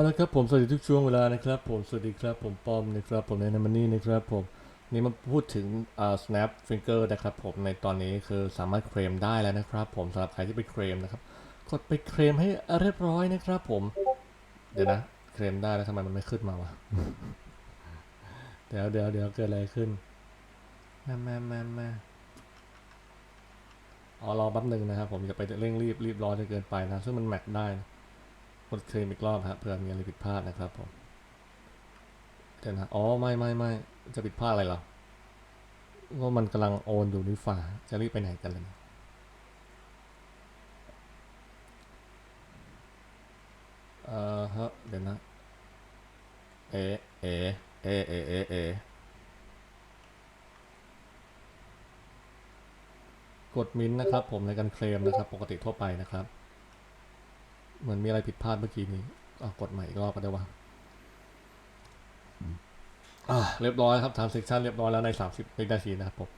เอาละครับผมสวัสดีทุกช่วงเวลานะครับผมสวัสดีครับผมป้อมนะครับผมในนัมันนี่นะครับผมนี่มาพูดถึงอ่า snap finger นะครับผมในตอนนี้คือสามารถเคลมได้แล้วนะครับ ผมสำหรับใครที่ไปเคลมนะครับกดไปเคลมให้เรียบร้อยนะครับผม เดี๋ยวนะเคลมได้แล้วทำไมมันไม่ขึ้นมาวะเดี๋ยวเดี๋ยวเดี๋ยวเกิดอะไรขึ้นมามามามาอ๋อรอแป๊บหนึ่งนะครับผมอย่าไปเร่งรีบรีบร้อนจนเกินไปนะซึ่งมันแม็กได้นะ กดเคลมอีกรอบครับเผื่อมีอะไรผิดพลาดนะครับผมเดี๋ยวนะอ๋อไม่ไม่ไม่จะผิดพลาดอะไรหรอก็มันกำลังโอนอยู่นี่ฝ่าจะรีบไปไหนกันเลยเออฮะเดี๋ยวนะ เอ เอ เอ เอ เอ เอกดมินนะครับผมในการเคลมนะครับ ปกติทั่วไปนะครับ เหมือนมีอะไรผิดพลาดเมื่อกี้นี้อะกดใหม่อีกรอบก็ได้ว่าอ่าเรียบร้อยครับทำเซสชันเรียบร้อยแล้วใน30วินาทีนะครับผม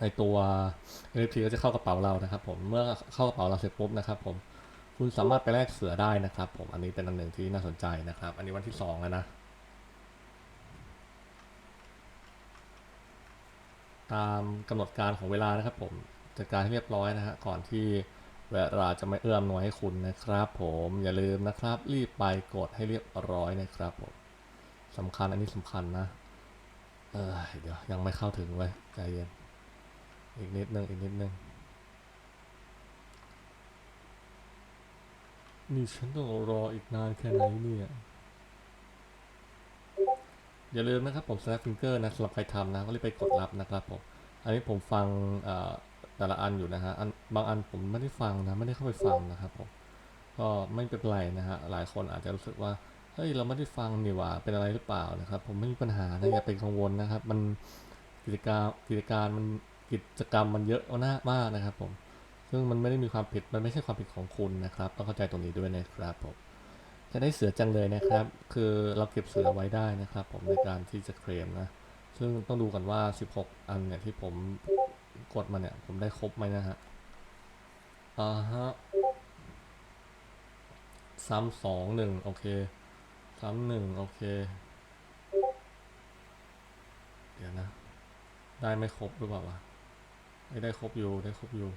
ในตัว NFT ก็จะเข้ากระเป๋าเรานะครับ ผมเมื่อเข้ากระเป๋าเราเสร็จปุ๊บนะครับ ผมคุณสามารถไปแลกเสือได้นะครับ ผมอันนี้เป็นอันหนึ่งที่น่าสนใจนะครับ อันนี้วันที่สองแล้วนะ ตามกำหนดการของเวลานะครับ ผมจัดการให้เรียบร้อยนะฮะก่อนที่ เวลาจะไม่เอื้อมหน่วยให้คุณนะครับผมอย่าลืมนะครับ รีบไปกดให้เรียบร้อยนะครับผมสำคัญอันนี้สำคัญนะ เออเดี๋ยวยังไม่เข้าถึงเว้ยใจเย็น อีกนิดนึงอีกนิดนึงนี่ฉันต้องรออีกนานแค่ไหนเนี่ยอย่าลืมนะครับผม snap finger นะสำหรับใครทำนะก็รีบไปกดรับนะครับผม อันนี้ผมฟังเอ่อ แต่ละอันอยู่นะฮะอันบางอันผมไม่ได้ฟังนะไม่ได้เข้าไปฟังนะครับผมก็ไม่เป็นไรนะฮะหลายคนอาจจะรู้สึกว่าเฮ้ยเราไม่ได้ฟังนี่หว่าเป็นอะไรหรือเปล่านะครับ ผมไม่มีปัญหานะอย่าเป็นกังวลนะครับ มันกิจการกิจการมันกิจกรรมมันเยอะมากนะครับ ผม ซึ่งมันไม่ได้มีความผิดมันไม่ใช่ความผิดของคุณนะครับต้องเข้าใจตรงนี้ด้วยนะครับผมจะได้เสือจังเลยนะครับ คือเราเก็บเสือไว้ได้นะครับ ผมในการที่จะเคลมนะซึ่งต้องดูกันว่า 16 อันเนี่ยที่ผม กดมาเนี่ย ผมได้ครบไหมนะฮะ อ่าฮะซ้ำสองหนึ่งโอเคซ้ำหนึ่งโอเค เดี๋ยวนะ ได้ไม่ครบหรือเปล่าวะไม่ได้ครบอยู่ได้ครบอยู่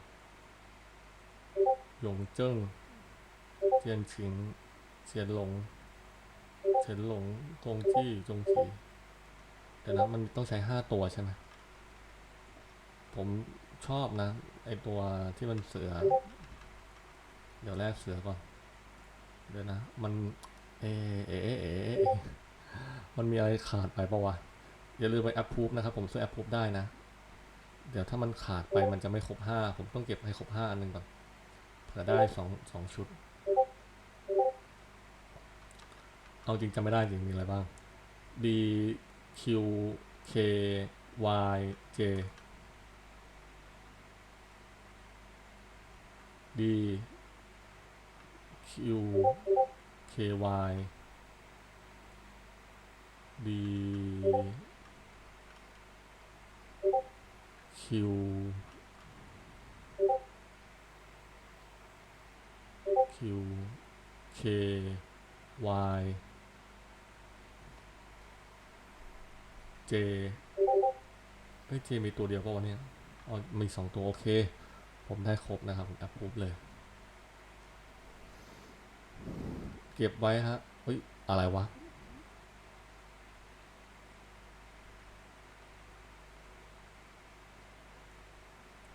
หยงเจิ้งเจียนชิงเจียนหลงเฉินหลงกงจี้จงฉีเดี๋ยวนะมันต้องใช้ห้าตัวใช่ไหม ผมชอบนะ ไอตัวที่มันเสือ เดี๋ยวแรกเสือก่อน เดี๋ยวนะ มันเอเอเอเอเอมันมีอะไรขาดไปปะวะ อย่าลืมไปแอปพูฟนะครับ ผมซื้อแอปพูฟได้นะ เดี๋ยวถ้ามันขาดไปมันจะไม่ครบห้า ผมต้องเก็บให้ครบห้าอันหนึ่งก่อนเผื่อได้สองสองชุด เอาจริงจำไม่ได้จริงมีอะไรบ้าง B Q K Y J D Q K Y D Q Q K Y เจเฮ้ยเจมีตัวเดียวก็วันนี้อ๋อมีสองตัว โอเค ผมได้ครบนะครับผมแอปปุ๊บเลย เก็บไว้ฮะเฮ้ย อะไรวะ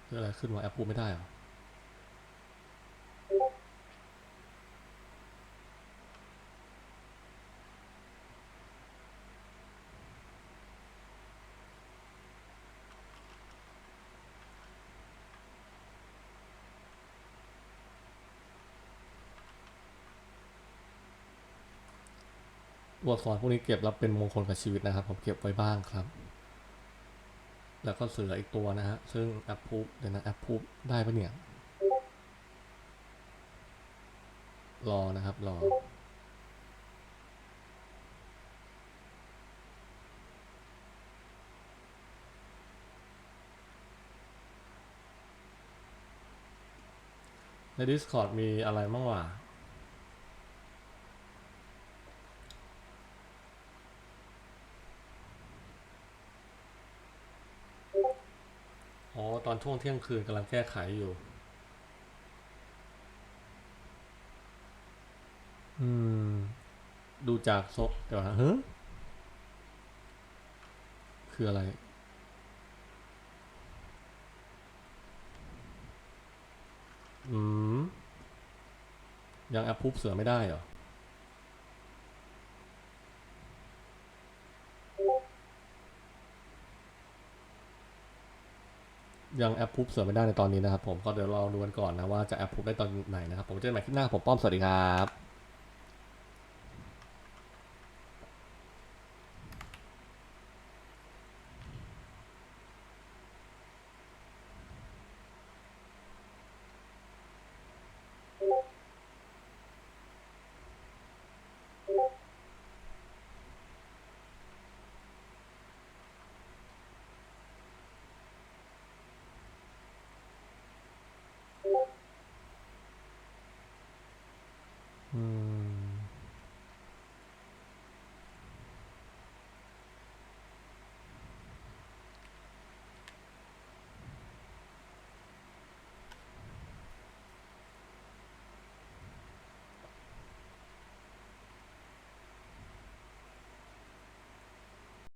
เคืออะไรขึ้นมาแอปปุ๊บไม่ได้หรอ ตัวอักษรพวกนี้เก็บแล้วเป็นมงคลกับชีวิตนะครับ ผมเก็บไว้บ้างครับ แล้วก็เสืออีกตัวนะฮะ ซึ่งแอปพูบเดี๋ยวนะแอปพูบได้ปะเนี่ย รอนะครับ รอใน Discord มีอะไรบ้างวะ ตอนช่วงเที่ยงคืนกำลังแก้ไขอยู่ อืม ดูจากซกเดี๋ยวนะเฮ้ยคืออะไร อืม ยังแอปพูบเสือไม่ได้เหรอ ยังแอปพูบเสริมไม่ได้ในตอนนี้นะครับผมก็เดี๋ยวรอดูกันก่อนนะว่าจะแอปพูบได้ตอนไหนนะครับผมเจอกันใหม่คลิปหน้าผมป้อมสวัสดีครับ